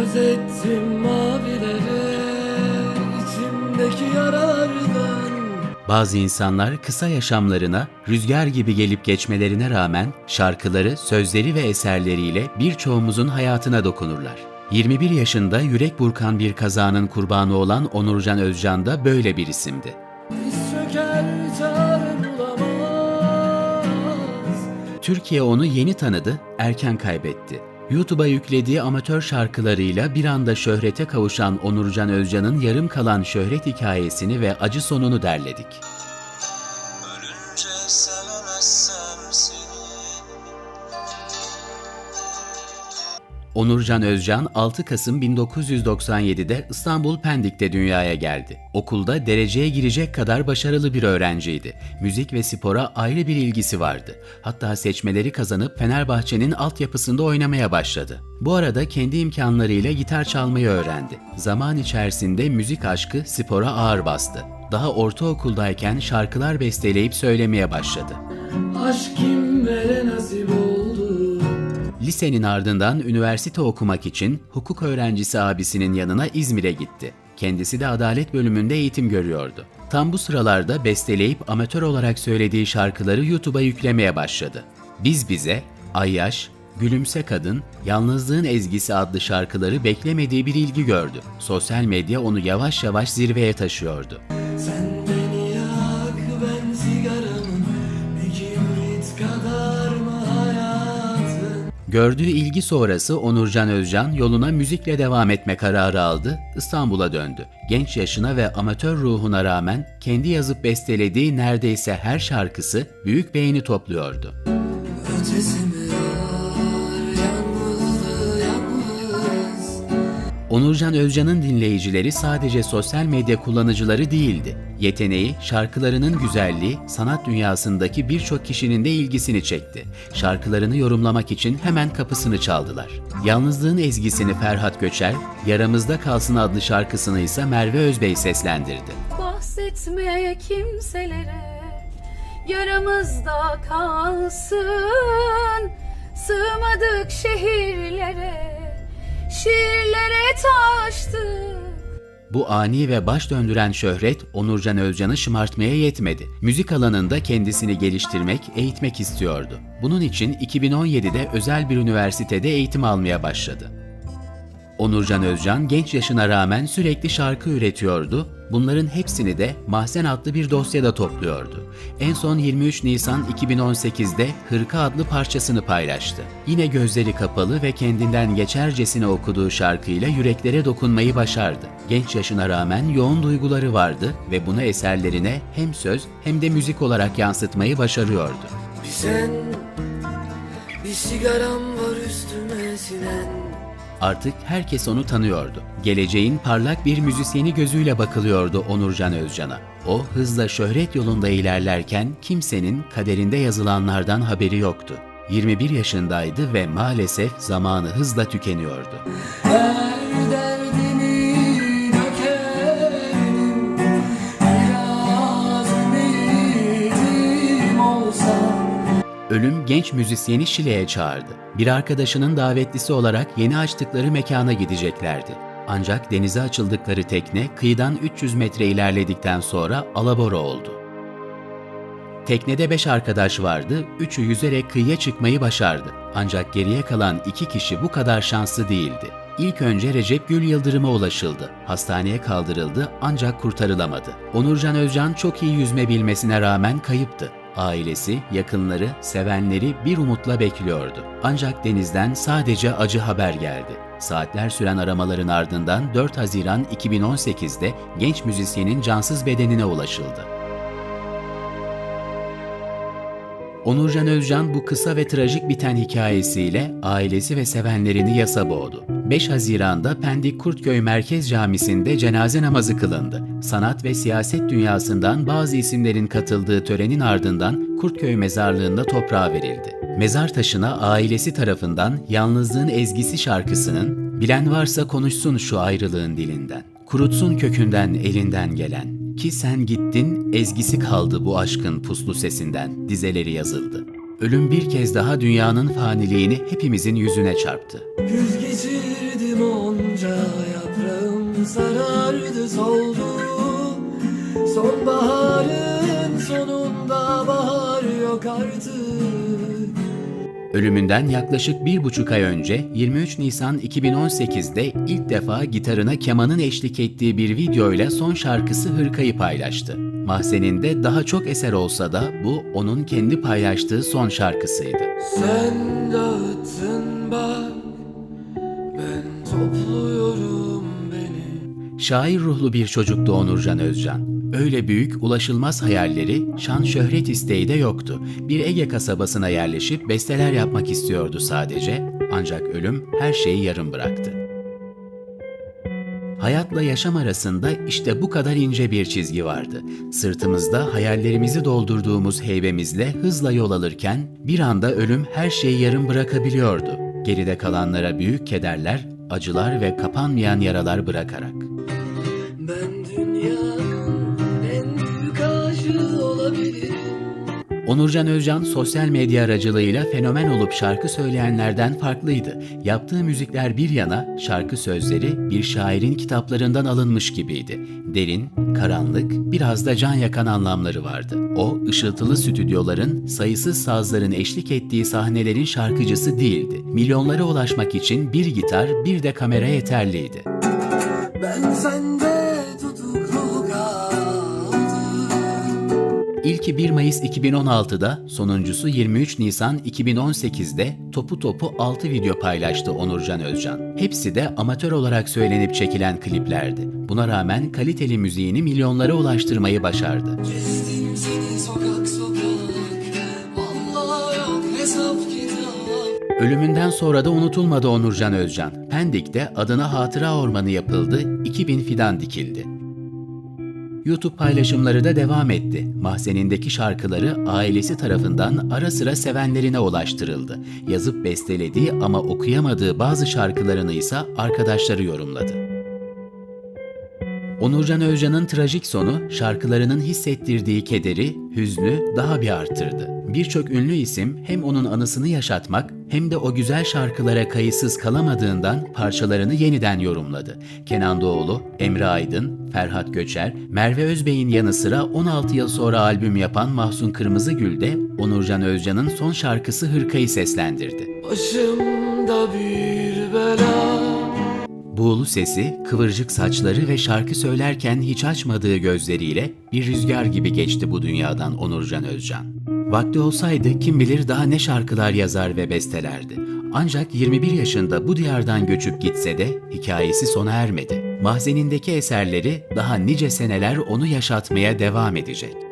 Söz ettim mavilere içimdeki yarardan Bazı insanlar kısa yaşamlarına rüzgar gibi gelip geçmelerine rağmen şarkıları, sözleri ve eserleriyle birçoğumuzun hayatına dokunurlar. 21 yaşında yürek burkan bir kazanın kurbanı olan Onurcan Özcan da böyle bir isimdi. Türkiye onu yeni tanıdı, erken kaybetti. YouTube'a yüklediği amatör şarkılarıyla bir anda şöhrete kavuşan Onurcan Özcan'ın yarım kalan şöhret hikayesini ve acı sonunu derledik. Onurcan Özcan 6 Kasım 1997'de İstanbul Pendik'te dünyaya geldi. Okulda dereceye girecek kadar başarılı bir öğrenciydi. Müzik ve spora ayrı bir ilgisi vardı. Hatta seçmeleri kazanıp Fenerbahçe'nin altyapısında oynamaya başladı. Bu arada kendi imkanlarıyla gitar çalmayı öğrendi. Zaman içerisinde müzik aşkı spora ağır bastı. Daha ortaokuldayken şarkılar besteleyip söylemeye başladı. Aşk kimlere nasip oldu Lisenin ardından üniversite okumak için hukuk öğrencisi abisinin yanına İzmir'e gitti. Kendisi de adalet bölümünde eğitim görüyordu. Tam bu sıralarda besteleyip amatör olarak söylediği şarkıları YouTube'a yüklemeye başladı. Biz Bize, Ayyaş, Gülümse Kadın, Yalnızlığın Ezgisi adlı şarkıları beklemediği bir ilgi gördü. Sosyal medya onu yavaş yavaş zirveye taşıyordu. Sen Gördüğü ilgi sonrası Onurcan Özcan yoluna müzikle devam etme kararı aldı, İstanbul'a döndü. Genç yaşına ve amatör ruhuna rağmen kendi yazıp bestelediği neredeyse her şarkısı büyük beğeni topluyordu. Ötesi Onurcan Özcan'ın dinleyicileri sadece sosyal medya kullanıcıları değildi. Yeteneği, şarkılarının güzelliği, sanat dünyasındaki birçok kişinin de ilgisini çekti. Şarkılarını yorumlamak için hemen kapısını çaldılar. Yalnızlığın ezgisini Ferhat Göçer, Yaramızda Kalsın adlı şarkısını ise Merve Özbey seslendirdi. Bahsetme kimselere Yaramızda kalsın Sığmadık şehirlere Şiirlere taştık Bu ani ve baş döndüren şöhret Onurcan Özcan'ı şımartmaya yetmedi. Müzik alanında kendisini geliştirmek, eğitmek istiyordu. Bunun için 2017'de özel bir üniversitede eğitim almaya başladı. Onurcan Özcan genç yaşına rağmen sürekli şarkı üretiyordu. Bunların hepsini de Mahzen adlı bir dosyada topluyordu. En son 23 Nisan 2018'de Hırka adlı parçasını paylaştı. Yine gözleri kapalı ve kendinden geçercesine okuduğu şarkıyla yüreklere dokunmayı başardı. Genç yaşına rağmen yoğun duyguları vardı ve bunu eserlerine hem söz hem de müzik olarak yansıtmayı başarıyordu. Bir sen Bir sigaram var üstüme sinen Artık herkes onu tanıyordu. Geleceğin parlak bir müzisyeni gözüyle bakılıyordu Onurcan Özcan'a. O hızla şöhret yolunda ilerlerken kimsenin kaderinde yazılanlardan haberi yoktu. 21 yaşındaydı ve maalesef zamanı hızla tükeniyordu. Ölüm genç müzisyeni Şile'ye çağırdı. Bir arkadaşının davetlisi olarak yeni açtıkları mekana gideceklerdi. Ancak denize açıldıkları tekne kıyıdan 300 metre ilerledikten sonra alabora oldu. Teknede 5 arkadaş vardı, üçü yüzerek kıyıya çıkmayı başardı. Ancak geriye kalan iki kişi bu kadar şanslı değildi. İlk önce Recep Gül Yıldırım'a ulaşıldı. Hastaneye kaldırıldı ancak kurtarılamadı. Onurcan Özcan çok iyi yüzme bilmesine rağmen kayıptı. Ailesi, yakınları, sevenleri bir umutla bekliyordu. Ancak denizden sadece acı haber geldi. Saatler süren aramaların ardından 4 Haziran 2018'de genç müzisyenin cansız bedenine ulaşıldı. Onurcan Özcan bu kısa ve trajik biten hikayesiyle ailesi ve sevenlerini yasa boğdu. 5 Haziran'da Pendik Kurtköy Merkez Camisi'nde cenaze namazı kılındı. Sanat ve siyaset dünyasından bazı isimlerin katıldığı törenin ardından Kurtköy Mezarlığı'nda toprağa verildi. Mezar taşına ailesi tarafından Yalnızlığın Ezgisi şarkısının Bilen varsa konuşsun şu ayrılığın dilinden. Kurutsun kökünden elinden gelen. Ki sen gittin, ezgisi kaldı bu aşkın puslu sesinden, dizeleri yazıldı. Ölüm bir kez daha dünyanın faniliğini hepimizin yüzüne çarptı. Yüz geçirdim onca sarardı sarardı soldu Sonbaharın sonunda bahar yok artık Ölümünden yaklaşık bir buçuk ay önce 23 Nisan 2018'de ilk defa gitarına kemanın eşlik ettiği bir videoyla son şarkısı Hırkayı paylaştı. Mahzeninde daha çok eser olsa da bu onun kendi paylaştığı son şarkısıydı. Sen dağıttın bak Ben topluyorum beni Şair ruhlu bir çocuktu Onurcan Özcan. Öyle büyük, ulaşılmaz hayalleri, şan şöhret isteği de yoktu. Bir Ege kasabasına yerleşip besteler yapmak istiyordu sadece. Ancak ölüm her şeyi yarım bıraktı. Hayatla yaşam arasında işte bu kadar ince bir çizgi vardı. Sırtımızda hayallerimizi doldurduğumuz heybemizle hızla yol alırken bir anda ölüm her şeyi yarım bırakabiliyordu. Geride kalanlara büyük kederler, acılar ve kapanmayan yaralar bırakarak. Onurcan Özcan sosyal medya aracılığıyla fenomen olup şarkı söyleyenlerden farklıydı. Yaptığı müzikler bir yana, şarkı sözleri bir şairin kitaplarından alınmış gibiydi. Derin, karanlık, biraz da can yakan anlamları vardı. O, ışıltılı stüdyoların, sayısız sazların eşlik ettiği sahnelerin şarkıcısı değildi. Milyonlara ulaşmak için bir gitar, bir de kamera yeterliydi. Ben sende İlki 1 Mayıs 2016'da, sonuncusu 23 Nisan 2018'de topu topu 6 video paylaştı Onurcan Özcan. Hepsi de amatör olarak söylenip çekilen kliplerdi. Buna rağmen kaliteli müziğini milyonlara ulaştırmayı başardı. Sokak sokak hesap Ölümünden sonra da unutulmadı Onurcan Özcan. Pendik'te adına hatıra ormanı yapıldı, 2000 fidan dikildi. YouTube paylaşımları da devam etti. Mahzenindeki şarkıları ailesi tarafından ara sıra sevenlerine ulaştırıldı. Yazıp bestelediği ama okuyamadığı bazı şarkılarını ise arkadaşları yorumladı. Onurcan Özcan'ın trajik sonu şarkılarının hissettirdiği kederi, hüznü daha bir arttırdı. Birçok ünlü isim hem onun anısını yaşatmak hem de o güzel şarkılara kayıtsız kalamadığından parçalarını yeniden yorumladı. Kenan Doğulu, Emre Aydın, Ferhat Göçer, Merve Özbey'in yanı sıra 16 yıl sonra albüm yapan Mahsun Kırmızıgül de Onurcan Özcan'ın son şarkısı Hırkayı seslendirdi. Başımda bir bela Buğulu sesi, kıvırcık saçları ve şarkı söylerken hiç açmadığı gözleriyle bir rüzgar gibi geçti bu dünyadan Onurcan Özcan. Vakti olsaydı kim bilir daha ne şarkılar yazar ve bestelerdi. Ancak 21 yaşında bu diyardan göçüp gitse de hikayesi sona ermedi. Mahzenindeki eserleri daha nice seneler onu yaşatmaya devam edecek.